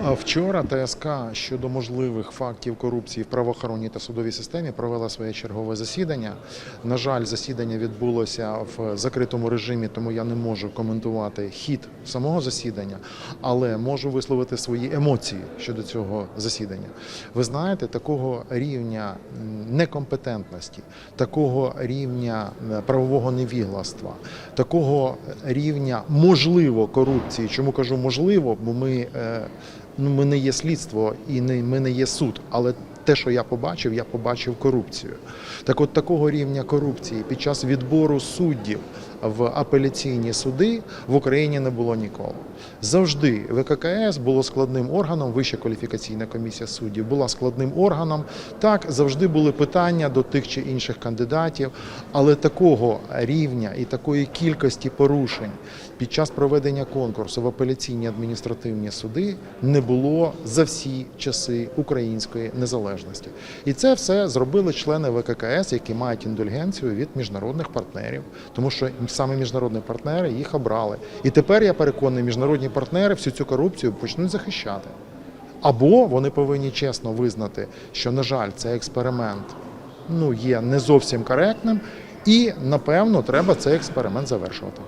Вчора ТСК щодо можливих фактів корупції в правоохоронній та судовій системі провела своє чергове засідання. На жаль, засідання відбулося в закритому режимі, тому я не можу коментувати хід самого засідання, але можу висловити свої емоції щодо цього засідання. Ви знаєте, такого рівня некомпетентності, такого рівня правового невігластва, такого рівня можливо корупції. Чому кажу можливо? Бо ми, е, ну, ми не є слідство і не, ми не є суд, але те, що я побачив, я побачив корупцію. Так от такого рівня корупції під час відбору суддів в апеляційні суди в Україні не було ніколи. Завжди ВККС було складним органом, Вища кваліфікаційна комісія суддів була складним органом. Так, завжди були питання до тих чи інших кандидатів, але такого рівня і такої кількості порушень під час проведення конкурсу в апеляційні адміністративні суди не було за всі часи української незалежності. І це все зробили члени ВККС, які мають індульгенцію від міжнародних партнерів, тому що саме міжнародні партнери їх обрали. І тепер я переконаний, міжнародні партнери всю цю корупцію почнуть захищати. Або вони повинні чесно визнати, що, на жаль, цей експеримент ну, є не зовсім коректним, і напевно треба цей експеримент завершувати.